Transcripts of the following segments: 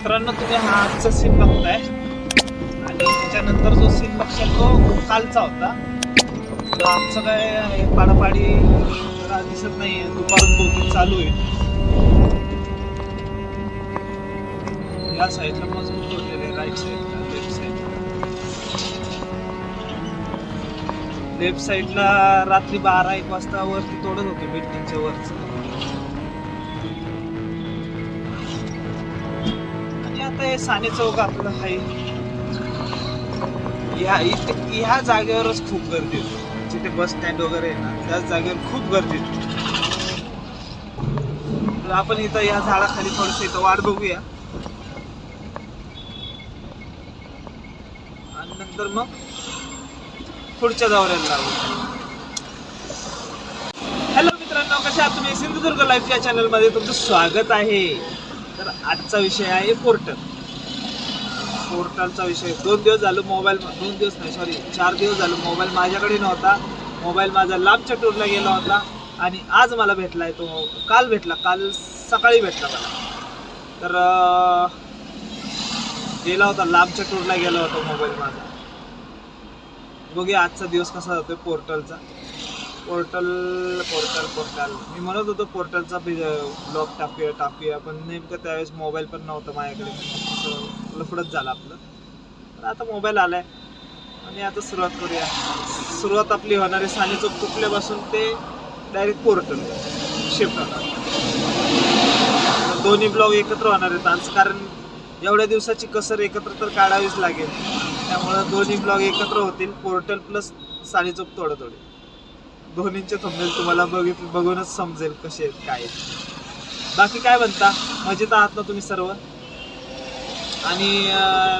मित्रांनो तुम्ही हा आजचा सीन बघताय. आणि त्याच्यानंतर जो सीन बघशाल तो कालचा होता. तो आमचं काय आहे, पाडापाडी दिसत नाही दुपारून बहुतेक चालू आहे. या साईडला मजबूत तोडलेले राईट साईडला लेफ्ट साईडला लेफ्ट साईडला रात्री बारा एक वाजता वरती तोडत होते बिल्डिंगच्या वरचं. आणि साने चौक आपलं आहे. ह्या इथे ह्या जागेवरच खूप गर्दी होती. जिथे बस स्टँड वगैरे आहे ना त्याच जागेवर खूप गर्दी होती. तर आपण इथं या झाडाखाली थोडस इथं वाट बघूया. आणि नंतर मग पुढच्या दौऱ्याला लागू. हॅलो मित्रांनो कशा तुम्ही? सिंधुदुर्ग लाईफ या चॅनलमध्ये तुमचं स्वागत आहे. तर आजचा विषय आहे पोर्टल पोर्टलचा विषय. दोन दिवस झालं मोबाईल दोन दिवस नाही सॉरी चार दिवस झालं मोबाईल माझ्याकडे नव्हता. मोबाईल माझा लांबच्या टूरला गेला होता आणि आज मला भेटला आहे तो. काल भेटला काल सकाळी भेटला मला. तर गेला होता लांबच्या टूरला गेला होता मोबाईल माझा. बघूया आजचा दिवस कसा जातोय पोर्टलचा पोर्टल पोर्टल पोर्टल. मी म्हणत होतो पोर्टलचा ब्लॉग टाकूया टाकूया पण नेमकं त्यावेळेस मोबाईल पण नव्हता माझ्याकडे. असं लफडत झालं आपलं. तर आता मोबाईल आलाय. आणि आता सुरुवात करूया. सुरुवात आपली होणारी साने चौक तुकल्यापासून ते डायरेक्ट पोर्टल. शिफ्ट होणार दोन्ही ब्लॉग एकत्र होणार आहेत आज. कारण एवढ्या दिवसाची कसर एकत्र तर काढावीच लागेल. त्यामुळं दोन्ही ब्लॉग एकत्र होतील. पोर्टल प्लस साने चौक थोडं थोडे दोन्हींचे थंबनेल तुम्हाला बघितलं बघूनच समजेल कसे आहेत काय बाकी काय म्हणता? मजेत आहात ना तुम्ही सर्व? आणि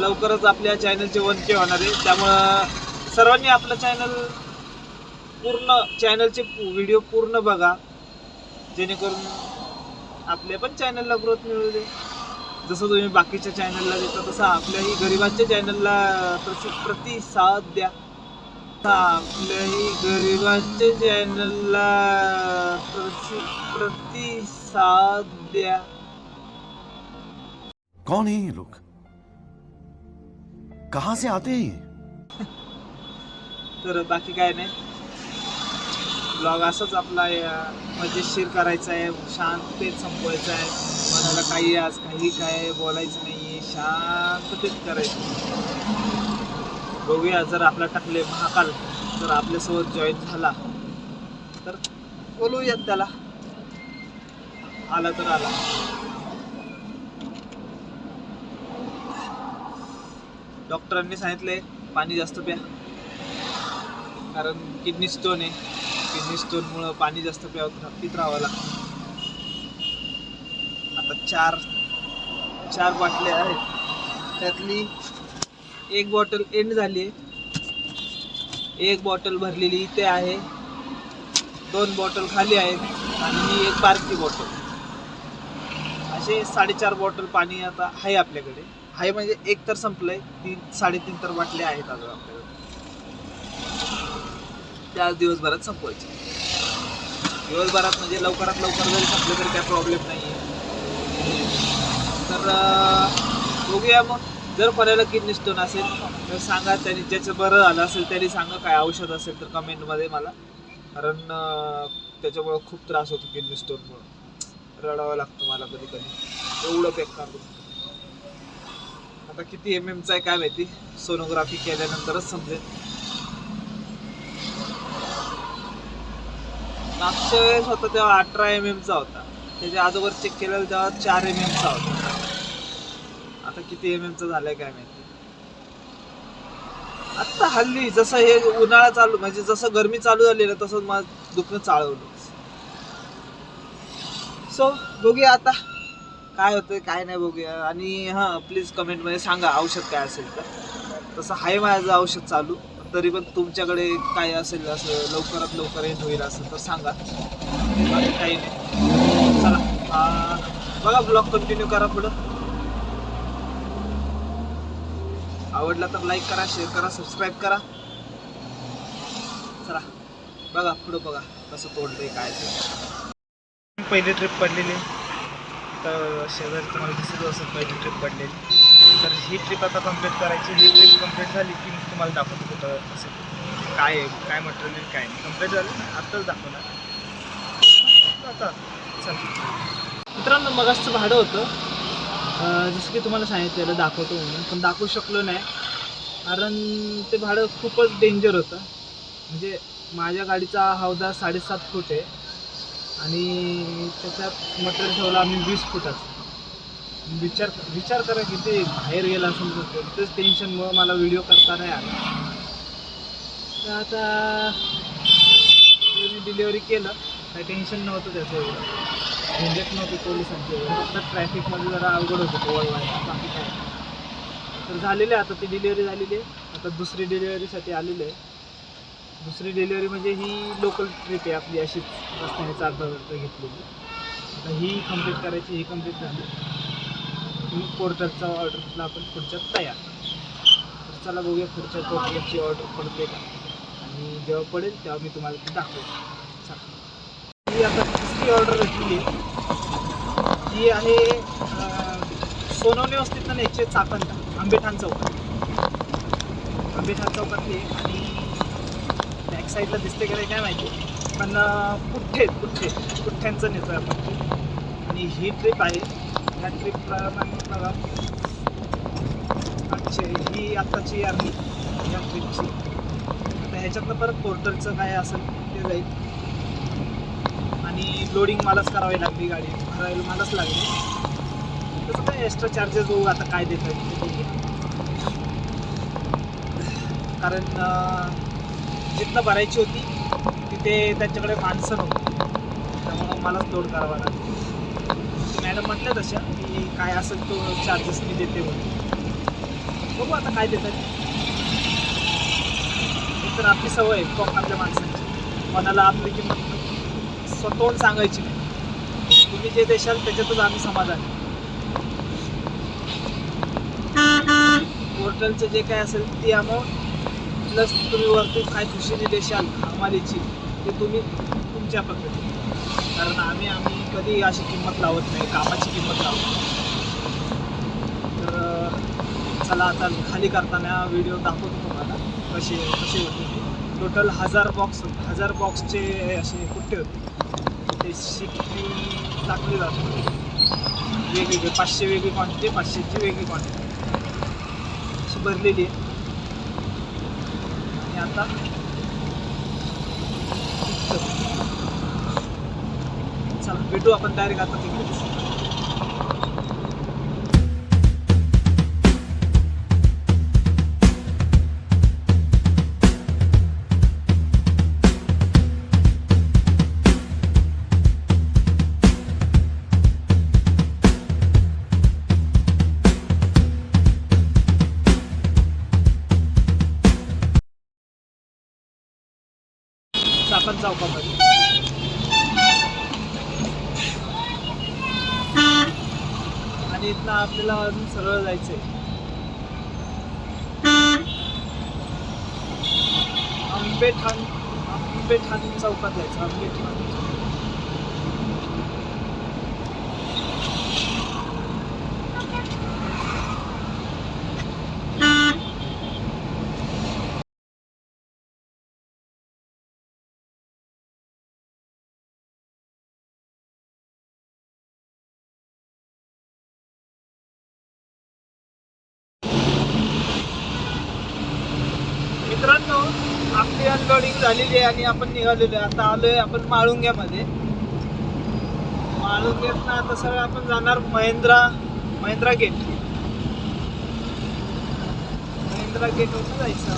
लवकरच आपल्या चॅनलचे वन के होणार आहे. त्यामुळं सर्वांनी आपलं चॅनल पूर्ण चॅनलचे व्हिडिओ पूर्ण बघा. जेणेकरून आपल्या पण चॅनलला ग्रोथ मिळू दे. जसं तुम्ही बाकीच्या चॅनलला देता तसं आपल्याही गरिबांच्या चॅनलला प्रति प्रतिसाद द्या. आपल्याही गरिबांच्या चॅनलला प्रति प्रतिसाद द्या. कौन है ये लोग? कहां से आते हैं ये? तर बाकी काय नाही. ब्लॉग असंच आपला मजेशीर करायचा आहे. शांततेत संपवायचा आहे. मनाला काही आज काही काय बोलायचं नाहीये. शांततेत करायचं. बघूया जर आपला टाकले महाकाल जर आपल्यासोबत जॉईन झाला तर बोलूयात त्याला. आला तर आला. डॉक्टरांनी सांगितले पाणी जास्त प्या. कारण किडनी स्टोन आहे. किडनी स्टोनमुळं पाणी जास्त प्यावं पित राहावं लागतं. आता चार चार बाटल्या आहेत. त्यातली एक बॉटल एंड झाली आहे. एक बॉटल भरलेली इथे आहे. दोन बॉटल खाली आहेत आणि ही एक बारकी बॉटल. असे साडेचार बॉटल पाणी आता आहे आपल्याकडे. आहे म्हणजे एक तर संपलंय. तीन साडेतीन तर बाटल्या आहेत अजून आपल्याकडे. त्या दिवसभरात संपवायचे. दिवसभरात म्हणजे लवकरात लवकर जरी संपलं तरी काय प्रॉब्लेम नाही आहे तर बघूया मग. जर कोणाला किडनी स्टोन असेल तर सांगा त्यांनी ज्याचं बरं झालं असेल त्यांनी सांगा काय औषध असेल तर कमेंटमध्ये मला. कारण त्याच्यामुळं खूप त्रास होतो किडनी स्टोनमुळं. रडावं लागतं मला कधी कधी एवढं बेकार होतं. आता किती एम एमचा आहे काय माहिती? सोनोग्राफी केल्यानंतरच समजेल. मागच्या वेळेस होता तेव्हा अठरा एम एमचा होता. त्याच्या अगोदर चेक केलेला तेव्हा चार एम एमचा होता. आता किती एम एमचा झालाय काय माहिती? आत्ता हल्ली जसं हे उन्हाळा चालू म्हणजे जसं गरमी चालू झाली ना तसं माझं दुखणं चालवलं सो बघूया आता काय होतंय काय नाही बघूया. आणि हां प्लीज कमेंटमध्ये सांगा औषध काय असेल तर. तसं आहे माझं औषध चालू. तरी पण तुमच्याकडे काय असेल असं लवकरात लवकर एंड होईल असं तर सांगा. काही नाही. चला बघा ब्लॉग कंटिन्यू करा पुढं. आवडला तर लाईक करा शेअर करा सबस्क्राईब करा. चला बघा पुढं बघा कसं तोडलंय काय ते. पहिली ट्रिप पडलेली. आता शेजारी तुम्हाला दिसत असेल पहिली ट्रिप पडलेली. तर ही ट्रिप आता कंप्लीट करायची. ही ट्रिप कंप्लीट झाली की मी तुम्हाला दाखवतो कुठं असेल काय आहे काय मटेरियल काय नाही. कंप्लीट झालं ना? आत्ताच दाखवणार. आता. चल. मित्रांनो मगासचं भाडं होतं. जसं की तुम्हाला सांगितलेलं दाखवतो म्हणून. पण दाखवू शकलो नाही कारण ते भाडं खूपच डेंजर होतं. म्हणजे माझ्या गाडीचा हौदा साडेसात फूट आहे आणि त्याच्यात मटेरियल ठेवलं आम्ही वीस फुटाचं. विचार विचार करा किती बाहेर गेला असेल तर तेच टेन्शनमुळं मला व्हिडिओ करता नाही आला. तर आता डिलिव्हरी केलं. काही टेन्शन नव्हतं त्याचं एवढं. झंझट नव्हती पोलिसांची फक्त ट्रॅफिकमध्ये जरा अवघड होतं ओळवायला बाकी काय? तर झालेलं आहे आता ती डिलिव्हरी झालेली आहे. आता दुसरी डिलिव्हरीसाठी आलेली आहे. दुसरी डिलिव्हरी म्हणजे ही लोकल ट्रिप आहे आपली अशीच. रस्त्याने चार चालता घेतलेली. आता ही कंप्लीट करायची ही कंप्लीट झाली. मग पोर्टरचा ऑर्डरला आपण. पुढच्यात तयार. तर चला बघूया पुढच्या पोर्टलची ऑर्डर पडते का? आणि जेव्हा पडेल तेव्हा मी तुम्हाला ती दाखवेन. चला. ही आता तिसरी ऑर्डर घेतली ही आहे सोनवणे वस्तीतनं एकशे चाकणला आंबेठाण चौकात. आंबेठाण चौकातली आणि बॅक साईडला दिसते गेले काय माहिती. पण पुठ्ठे पुठ्ठे पुठ्ठ्यांचं नेतो आहे आपण? आणि ही ट्रिप आहे. ह्या ट्रिपला बघा. आजचे ही आत्ताची आहे या ट्रिपची आता ह्याच्यातनं परत पोर्टलचं काय असेल ते जाईल. आणि लोडिंग मलाच करावी लागली गाडी. भरायला मलाच लागली. तसं काय एक्स्ट्रा चार्जेस बघू आता काय देत आहे कारण जिथं जिथनं भरायची होती तिथे त्यांच्याकडे माणसं नव्हती. त्यामुळं मलाच लोड करावा लागला. मॅडम म्हटल्या तशा की काय असेल तो चार्जेस मी देते म्हणून. बघू आता काय देतात एक तर आपली सवय आहे कोकणातल्या माणसांची. कोणाला आपली किंमत स्वतःहून सांगायची नाही. तुम्ही जे देशाल त्याच्यातच आम्ही समाधान पोर्टलचं जे काय असेल ती अमाऊंट प्लस तुम्ही वरती काय खुशीने देशाल हमालीची ते तुम्ही तुमच्या पद्धतीने. कारण आम्ही आम्ही कधी अशी किंमत लावत नाही कामाची किंमत लावत नाही. तर चला आता खाली करताना व्हिडिओ दाखवतो तुम्हाला कसे कसे होते टोटल हजार बॉक्स हजार बॉक्सचे असे कुठे होते? ते शिकली टाकली जातो. वेगवेगळे पाचशे वेगळी क्वांटिटी पाचशेची वेगळी क्वांटिटी अशी भरलेली आहे. आणि आता चला भेटू आपण डायरेक्ट आता तिकडे. इथनं आपल्याला अजून सरळ जायचंय. आंबेठाण आंबेठाण चौकात जायचं आंबेठाण. मित्रांनो आपली अनलोडिंग झालेली आहे आणि आपण निघालेलो आहे. आता आलोय आपण माळुंग्यामध्ये. माळुंग्यातनं आता सगळं आपण जाणार महेंद्रा महेंद्रा गेट महेंद्रा गेटवरून जायचं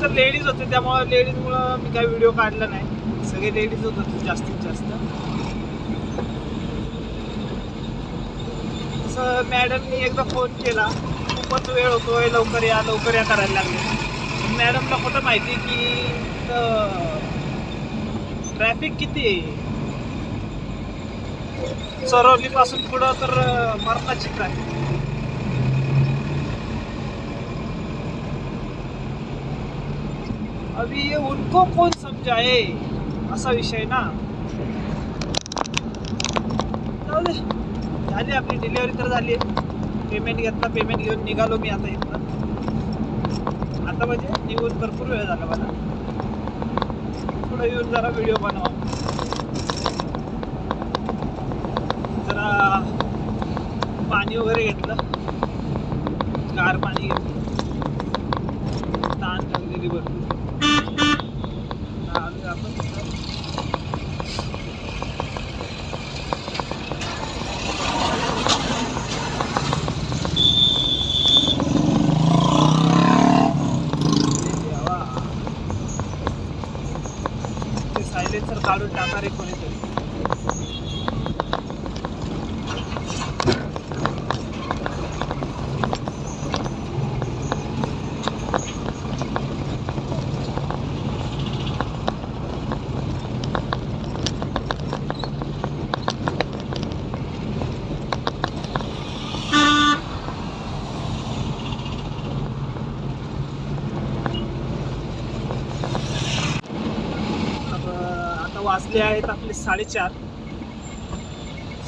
तर लेडीज होते त्यामुळे लेडीजमुळं मी काही व्हिडिओ काढला नाही. सगळे लेडीज होत होते जास्तीत जास्त. असं मॅडमनी एकदा फोन केला. खूपच वेळ होतोय लवकर या लवकर या करायला लागले. मॅडमला कुठं माहिती की ट्रॅफिक किती आहे? चरवली पासून पुढं तर मरणाची ट्रॅफिक अभी ये उनको कोण समजाए? असा विषय ना. झाली आपली डिलिव्हरी तर झाली. पेमेंट घेतला पेमेंट घेऊन निघालो मी आता इथनं. आता म्हणजे निघून भरपूर वेळ झाला मला पुढे येऊन जरा व्हिडिओ बनवा. जरा पाणी वगैरे घेतलं. गार पाणी घेतलं. কারও টাকারে করে চলি। आता वाजले आहेत आपले साडेचार.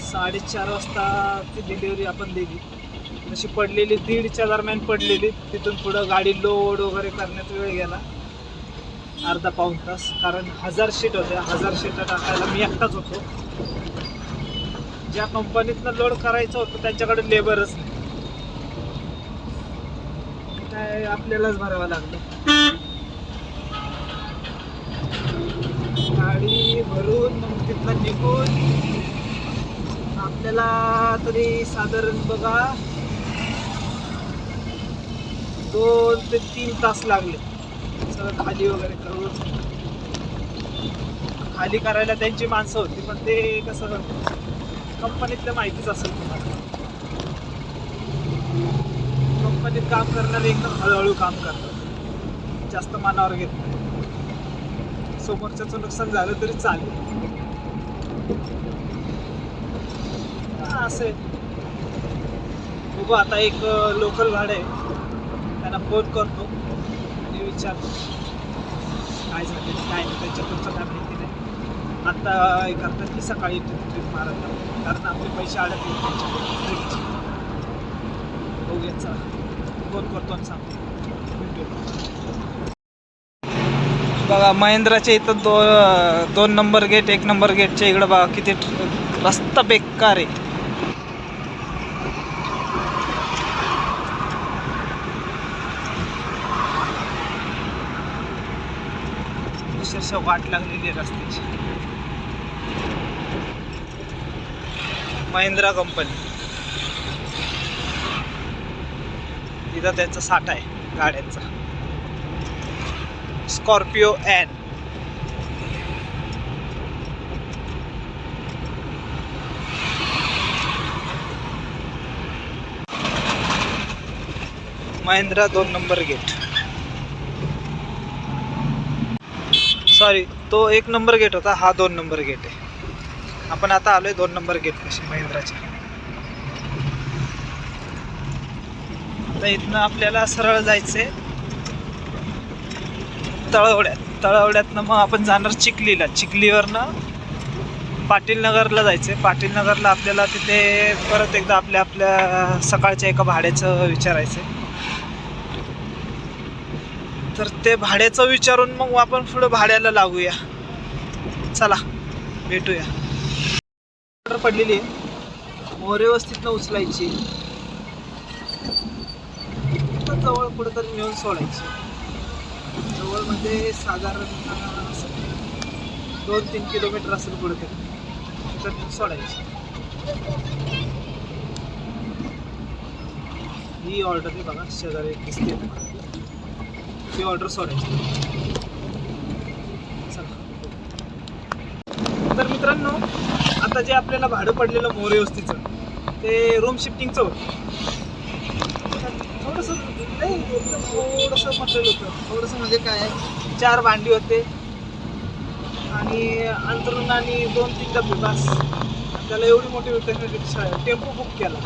साडेचार वाजता ती डिलिव्हरी आपण दिली. अशी पडलेली दीडच्या दरम्यान पडलेली तिथून पुढं गाडी लोड वगैरे करण्यात वेळ गेला. अर्धा पाऊण तास कारण हजार शीट होत्या. हजार शीट टाकायला मी एकटाच होतो. ज्या कंपनीतनं लोड करायचं होतं त्यांच्याकडे लेबरच नाही. काय आपल्यालाच भरावं लागलं. भरून मग तिथनं निघून आपल्याला तरी साधारण बघा दोन ते तीन तास लागले. सगळं खाली वगैरे करून. खाली करायला त्यांची माणसं होती पण ते कसं कंपनीतलं माहितीच असेल तुम्हाला. कंपनीत काम करणारे एकदम हळूहळू काम करतात. जास्त मनावर घेत नाही समोरच्याचं नुकसान झालं तरी चालेल. असे बघू आता एक लोकल भाडं आहे. त्यांना फोन करतो. आणि विचारतो. काय झालं काय नाही? त्यांच्या पुढचं काय माहिती नाही. आत्ता हे करतात की सकाळी ट्रिप मारत कारण आपले पैसे अडकले ट्रिपचे बघूया चला. फोन करतो आणि सांगतो. भेटूया बघा महिंद्राच्या इथं दो दोन नंबर गेट एक नंबर गेटच्या इकडं बघा किती रस्ता बेकार आहे. अक्षरशः वाट लागलेली आहे रस्त्याची. महिंद्रा कंपनी इथं त्याचा साठा आहे गाड्यांचा. स्कॉर्पिओ एन महिंद्रा दोन नंबर गेट सॉरी तो एक नंबर गेट होता हा दोन नंबर गेट आहे. आपण आता आलोय दोन नंबर गेट कशी महिंद्राच्या. आता इथनं आपल्याला सरळ जायचंय. तळवड्यात तळवड्यातनं मग आपण जाणार चिखलीला. चिखलीवरनं पाटील नगरला जायचंय. पाटील नगरला आपल्याला तिथे परत एकदा आपल्या आपल्या सकाळच्या एका भाड्याचं विचारायचं तर ते भाड्याचं विचारून मग आपण पुढं भाड्याला लागूया. चला भेटूया. ऑर्डर पडलेली आहे. मोरे वस्तीतनं उचलायची. तर जवळ कुठेतरी नेऊन सोडायची. जवळमध्ये साधारण दोन तीन किलोमीटर असेल कुठेतरी तर. सोडायची. ही ऑर्डर आहे बघा शेजारी दिसते ती ऑर्डर सोडायची. तर मित्रांनो आता जे आपल्याला भाडं पडलेलं मोरे वस्तीचं ते रूम शिफ्टिंगचं होतं. नाही एकदम थोडंसं म्हटलेलं होतं. थोडंसं म्हणजे काय चार भांडी होते आणि अंतरुण आणि दोन तीन डबे बस त्याला एवढी मोठी होते रिक्षा टेम्पो बुक केला.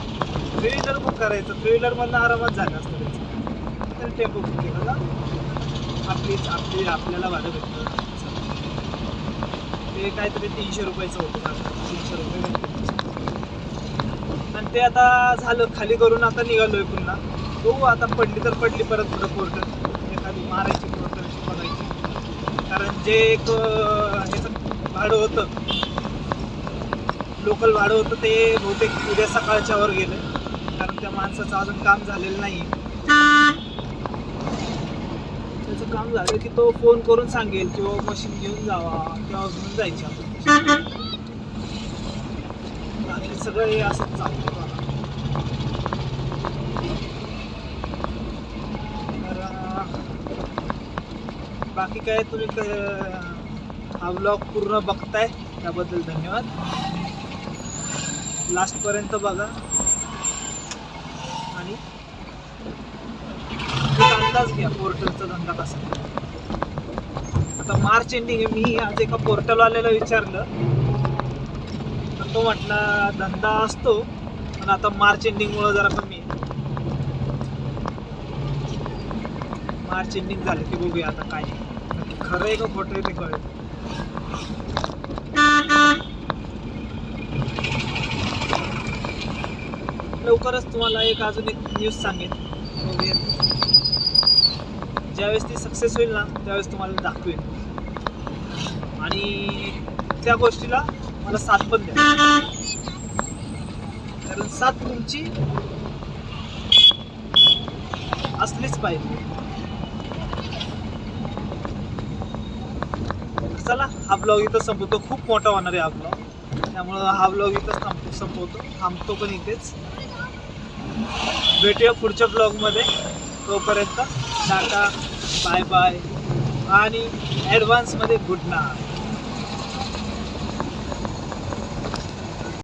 थ्री व्हीलर बुक करायचं. थ्री व्हीलरमधनं आरामात झालं असतं त्याचं. तर टेम्पो बुक केला आपलीच आपली आपल्याला भाडं भेटतं. ते काहीतरी तीनशे रुपयाचं होतं तीनशे रुपये आणि ते आता झालं. खाली करून आता निघालोय पुन्हा. बघू आता पडली तर पडली परत पुढं पोर्टल एखादी मारायची पोर्टलची बघायची. कारण जे एक ह्याचं भाडं होतं. लोकल भाडं होतं ते बहुतेक उद्या सकाळच्या वर गेलं. कारण त्या माणसाचं अजून काम झालेलं नाही. त्याचं काम झालं की तो फोन करून सांगेल किंवा मशीन घेऊन जावा किंवा घेऊन जायची. सगळं हे असंच चालतं बघा. तर अं, बाकी काय तुम्ही हा ब्लॉग पूर्ण बघताय त्याबद्दल धन्यवाद. लास्टपर्यंत बघा. आणि अंदाज घ्या पोर्टलचा धंदा कसा आता मार्च एंडिंग आहे मी आज एका पोर्टलवाल्याला विचारलं. तर तो म्हटला धंदा असतो पण आता मार्च एंडिंगमुळं जरा कमी आहे. मार्च एंडिंग झालं की बघूया आता काय नाही खरं आहे का खोटं आहे ते कळेल. लवकरच तुम्हाला एक अजून एक न्यूज सांगेन. ज्यावेळेस ती सक्सेस होईल ना त्यावेळेस तुम्हाला दाखवेन. आणि त्या गोष्टीला मला साथ पण द्या. कारण साथ तुमची असलीच पाहिजे. चला हा ब्लॉग इथं संपवतो. खूप मोठा होणार आहे हा ब्लॉग त्यामुळं हा ब्लॉग इथंच थांबतो संपवतो. थांबतो पण इथेच. भेटूया पुढच्या ब्लॉगमध्ये तोपर्यंत टाटा बाय बाय आणि ॲडव्हान्समध्ये गुड नाईट